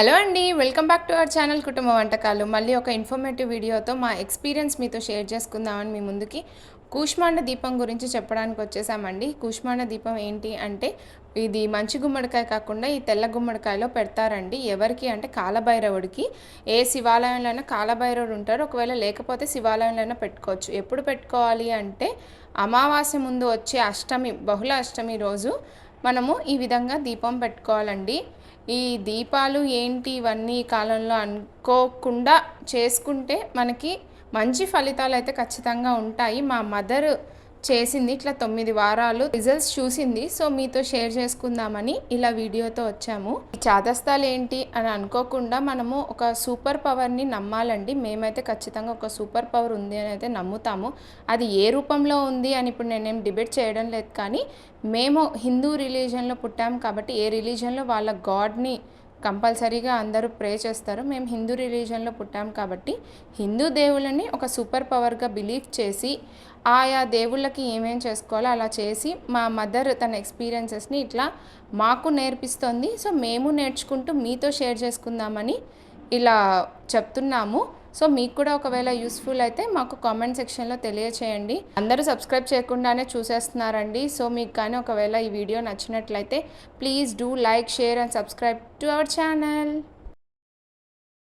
Hello అండి welcome back to our channel కుటుంబ వంటకాలు. మళ్ళీ ఒక ఇన్ఫర్మేటివ్ వీడియోతో మా ఎక్స్పీరియన్స్ మీతో షేర్ చేసుకుందామని మీ ముందుకి కూష్మాండ దీపం గురించి చెప్పడానికి వచ్చేసామండి. కూష్మాండ దీపం ఏంటి అంటే ఇది మంచి గుమ్మడికాయ కాకుండా ఈ తెల్ల గుమ్మడికాయలో పెడతారండి. ఎవరికి అంటే కాలభైరవుడికి. ఏ శివాలయంలోనైనా కాలభైరవుడు ఉంటారు ఒకవేళ లేకపోతే శివాలయంలోనే పెట్టుకోవచ్చు. ఎప్పుడు పెట్టుకోవాలి అంటే అమావాస్య ముందు వచ్చే అష్టమి బహుళ అష్టమి రోజు మనము ఈ విధంగా దీపం పెట్టుకోవాలండి. ఈ దీపాలు ఏంటి ఇవన్నీ కాలంలో అనుకోకుండా చేసుకుంటే మనకి మంచి ఫలితాలు అయితే ఖచ్చితంగా ఉంటాయి. మా మదర్ చేసింది. ఇట్లా తొమ్మిది వారాలు రిజల్ట్స్ చూసింది. సో మీతో షేర్ చేసుకుందామని ఇలా వీడియోతో వచ్చాము. ఈ చాదస్తాలు ఏంటి అని అనుకోకుండా మనము ఒక సూపర్ పవర్ని నమ్మాలండి. మేమైతే ఖచ్చితంగా ఒక సూపర్ పవర్ ఉంది అని అయితే నమ్ముతాము. అది ఏ రూపంలో ఉంది అని ఇప్పుడు నేనేం డిబేట్ చేయడం లేదు. కానీ మేము హిందూ రిలీజన్లో పుట్టాము కాబట్టి ఏ రిలీజన్లో వాళ్ళ గాడ్ని కంపల్సరీగా అందరూ ప్రే చేస్తారు. మేము హిందూ రిలీజన్లో పుట్టాం కాబట్టి హిందూ దేవుళ్ళని ఒక సూపర్ పవర్గా బిలీవ్ చేసి ఆయా దేవుళ్ళకి ఏమేం చేసుకోవాలో అలా చేసి మా మదర్ తన ఎక్స్పీరియన్సెస్ని ఇట్లా మాకు నేర్పిస్తోంది. సో మేము నేర్చుకుంటూ మీతో షేర్ చేసుకుందామని ఇలా చెప్తున్నాము. సో మీకు కూడా ఒకవేళ యూస్ఫుల్ అయితే మాకు కామెంట్ సెక్షన్లో తెలియచేయండి. అందరూ సబ్స్క్రైబ్ చేయకుండానే చూసేస్తున్నారండి. సో మీకు కానీ ఒకవేళ ఈ వీడియో నచ్చినట్లయితే please do like share and subscribe to our channel